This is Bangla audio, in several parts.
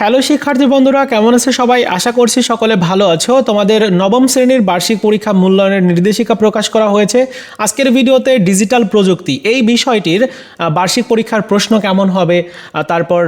হ্যালো শিক্ষার্থী বন্ধুরা, কেমন আছে সবাই? আশা করছি সকলে ভালো আছো। তোমাদের নবম শ্রেণির বার্ষিক পরীক্ষা মূল্যায়নের নির্দেশিকা প্রকাশ করা হয়েছে। আজকের ভিডিওতে ডিজিটাল প্রযুক্তি, এই বিষয়টির বার্ষিক পরীক্ষার প্রশ্ন কেমন হবে তারপর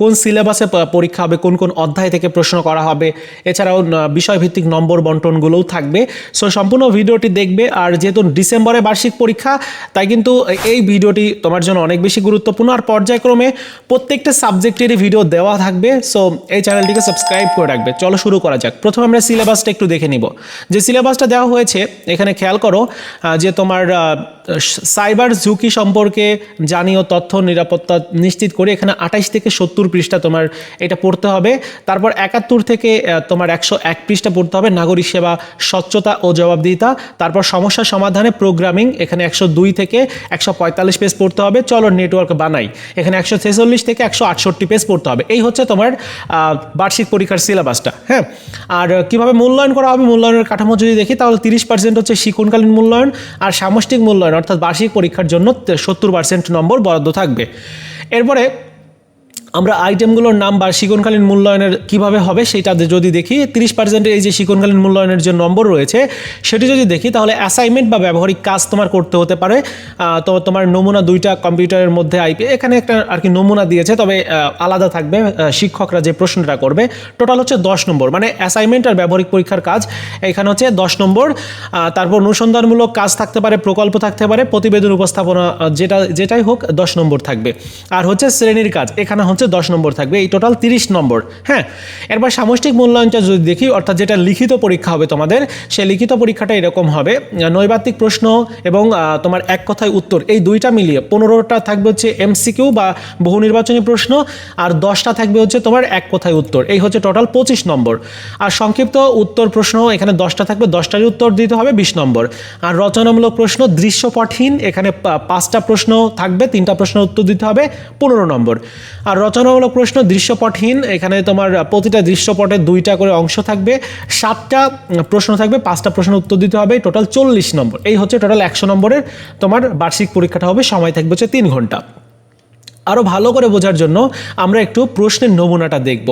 কোন সিলেবাসে পরীক্ষা হবে, কোন কোন অধ্যায় থেকে প্রশ্ন করা হবে, এছাড়াও বিষয়ভিত্তিক নম্বর বন্টনগুলোও থাকবে। সো সম্পূর্ণ ভিডিওটি দেখবে, আর যেহেতু ডিসেম্বরে বার্ষিক পরীক্ষা, তাই কিন্তু এই ভিডিওটি তোমার জন্য অনেক বেশি গুরুত্বপূর্ণ। আর পর্যায়ক্রমে প্রত্যেকটা সাবজেক্টেরই ভিডিও দেওয়া থাকবে। সো এই চ্যানেলটিকে সাবস্ক্রাইব করে রাখবে। চলো শুরু করা যাক। প্রথমে আমরা সিলেবাসটা একটু দেখে নিব। যে সিলেবাসটা দেওয়া হয়েছে, এখানে খেয়াল করো যে তোমার সাইবার ঝুঁকি সম্পর্কে জানীয় তথ্য, নিরাপত্তা নিশ্চিত করে এখানে আঠাইশ থেকে সত্তর পৃষ্ঠা তোমার এটা পড়তে হবে। তারপর একাত্তর থেকে তোমার একশো এক পৃষ্ঠা পড়তে হবে, নাগরিক সেবা, স্বচ্ছতা ও জবাবদিহিতা। তারপর সমস্যা সমাধানে প্রোগ্রামিং এখানে একশো দুই থেকে একশো পঁয়তাল্লিশ পেজ পড়তে হবে। চলো নেটওয়ার্ক বানাই। এখানে একশো ছেচল্লিশ থেকে একশো আটষট্টি পেজ পড়তে হবে। এই হচ্ছে তোমার বার্ষিক পরীক্ষার সিলেবাসটা। হ্যাঁ। আর কীভাবে মূল্যায়ন করা হবে মূল্যায়নের কাঠামো যদি দেখি তাহলে তিরিশ পার্সেন্ট হচ্ছে শিক্ষণকালীন মূল্যায়ন আর সামষ্টিক মূল্যায়ন অর্থাৎ বার্ষিক পরীক্ষার জন্য সত্তর পার্সেন্ট নম্বর বরাদ্দ থাকবে। এরপরে আমরা আইটেমগুলোর নাম বা শিকনকালীন মূল্যায়নের কীভাবে হবে সেটা যদি দেখি, তিরিশ পার্সেন্টের এই যে শিকনকালীন মূল্যায়নের যে নম্বর রয়েছে, সেটি যদি দেখি, তাহলে অ্যাসাইনমেন্ট বা ব্যবহারিক কাজ তোমার করতে হতে পারে। তো তোমার নমুনা দুইটা কম্পিউটারের মধ্যে আইপি এখানে একটা আর কি নমুনা দিয়েছে, তবে আলাদা থাকবে শিক্ষকরা যে প্রশ্নটা করবে টোটাল হচ্ছে দশ নম্বর। মানে অ্যাসাইনমেন্ট আর ব্যবহারিক পরীক্ষার কাজ, এখানে হচ্ছে দশ নম্বর। তারপর অনুসন্ধানমূলক কাজ থাকতে পারে, প্রকল্প থাকতে পারে, প্রতিবেদন উপস্থাপনা যেটা, যেটাই হোক দশ নম্বর থাকবে। আর হচ্ছে শ্রেণির কাজ, এখানে হচ্ছে দশ নম্বর থাকবে, এই টোটাল তিরিশ নম্বর হ্যাঁ? এরপর সামষ্টিক মূল্যায়নটা যদি দেখি, অর্থাৎ যেটা লিখিত পরীক্ষা হবে তোমাদের, সেই লিখিত পরীক্ষাটা এরকম হবে নৈবাত্তিক প্রশ্ন এবং তোমার এক কথায় উত্তর, এই দুইটা মিলিয়ে, পনেরোটা থাকবে হচ্ছে এমসিকিউ বা বহু নির্বাচনী প্রশ্ন, আর দশটা থাকবে হচ্ছে তোমার এক কথায় উত্তর, এই হচ্ছে টোটাল পঁচিশ নম্বর। আর সংক্ষিপ্ত উত্তর প্রশ্ন, এখানে দশটা থাকবে, দশটারই উত্তর দিতে হবে, বিশ নম্বর। আর রচনামূলক প্রশ্ন, দৃশ্যপটহীন, এখানে পাঁচটা প্রশ্ন থাকবে, তিনটা প্রশ্নের উত্তর দিতে হবে, পনেরো নম্বর। আর রচনামূলক প্রশ্ন, দৃশ্যপটহীন। এখানে তোমার প্রতিটা দৃশ্যপটে দুইটা করে অংশ থাকবে, সাতটা প্রশ্ন থাকবে, পাঁচটা প্রশ্ন উত্তর দিতে হবে, টোটাল চল্লিশ নম্বর। এই হচ্ছে টোটাল একশো নম্বরের তোমার বার্ষিক পরীক্ষাটা হবে, সময় থাকবে হচ্ছে তিন ঘণ্টা। আরও ভালো করে বোঝার জন্য আমরা একটু প্রশ্নের নমুনাটা দেখব।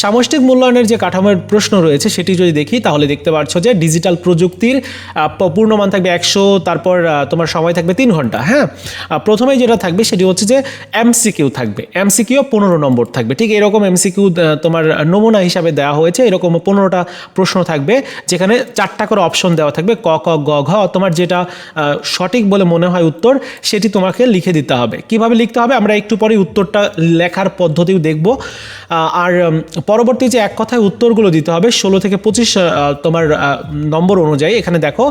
সামষ্টিক মূল্যায়নের যে কাঠামোর প্রশ্ন রয়েছে সেটি যদি দেখি তাহলে দেখতে পাচ্ছ যে ডিজিটাল প্রযুক্তির পূর্ণমান থাকবে একশো তারপর তোমার সময় থাকবে তিন ঘণ্টা হ্যাঁ? আহ, প্রথমেই যেটা থাকবে সেটি হচ্ছে যে এমসিকিউ থাকবে। এমসিকিউ পনেরো নম্বর থাকবে। ঠিক এরকম এমসিকিউ তোমার নমুনা হিসাবে দেওয়া হয়েছে। এরকম পনেরোটা প্রশ্ন থাকবে যেখানে চারটা করে অপশন দেওয়া থাকবে ক ক গ ঘ তোমার যেটা সঠিক বলে মনে হয় উত্তর সেটি তোমাকে লিখে দিতে হবে। কীভাবে লিখতে হবে? আমরা একটু পরে উত্তরটা লেখার পদ্ধতিও দেখব। আর পরবর্তী যে এক কথায় উত্তরগুলো দিতে হবে, ষোলো থেকে পঁচিশ তোমার নম্বর অনুযায়ী এখানে দেখো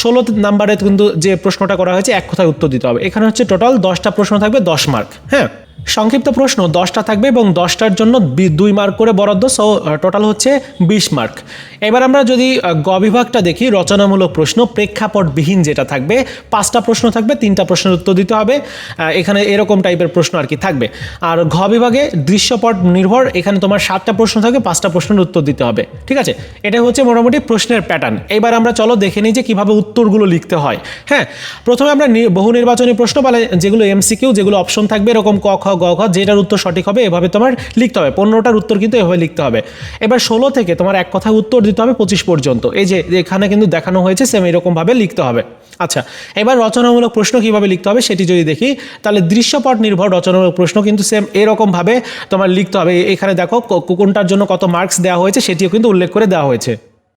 ষোলো নাম্বারে কিন্তু যে প্রশ্নটা করা হয়েছে, এক কথায় উত্তর দিতে হবে। এখানে হচ্ছে টোটাল দশটা প্রশ্ন থাকবে, দশ মার্ক হ্যাঁ? সংক্ষিপ্ত প্রশ্ন, দশটা থাকবে এবং দশটার জন্য দুই মার্ক করে বরাদ্দ সো টোটাল হচ্ছে বিশ মার্ক এবার আমরা যদি গ বিভাগটা দেখি, রচনামূলক প্রশ্ন, প্রেক্ষাপটবিহীন যেটা থাকবে, পাঁচটা প্রশ্ন থাকবে, তিনটা প্রশ্নের উত্তর দিতে হবে এখানে এরকম টাইপের প্রশ্ন আর কি থাকবে। আর ঘ বিভাগে দৃশ্যপট নির্ভর, এখানে তোমার সাতটা প্রশ্ন থাকবে, পাঁচটা প্রশ্নের উত্তর দিতে হবে, ঠিক আছে? এটা হচ্ছে মোটামুটি প্রশ্নের প্যাটার্ন এবার আমরা চলো দেখে নিই যে কীভাবে উত্তরগুলো লিখতে হয় হ্যাঁ? প্রথমে আমরা বহু নির্বাচনী প্রশ্ন বলে যেগুলো এমসিকিউ যেগুলো অপশন থাকবে, এরকম ক, খ, গ, ঘ, যেটার উত্তর সঠিক হবে, এভাবে তোমার লিখতে হবে, পনেরোটার উত্তর কিন্তু এভাবে লিখতে হবে। এবার ষোলো থেকে তোমার এক কথা উত্তর দিতে হবে পঁচিশ পর্যন্ত। এই যে এখানে কিন্তু দেখানো হয়েছে সেম এরকমভাবে লিখতে হবে। আচ্ছা এবার রচনামূলক প্রশ্ন কীভাবে লিখতে হবে সেটি যদি দেখি, তাহলে দৃশ্যপট নির্ভর রচনামূলক প্রশ্ন কিন্তু সেম এরকমভাবে তোমার লিখতে হবে। এখানে দেখো কোনটার জন্য কত মার্কস দেওয়া হয়েছে সেটিও কিন্তু উল্লেখ করে দেওয়া হয়েছে।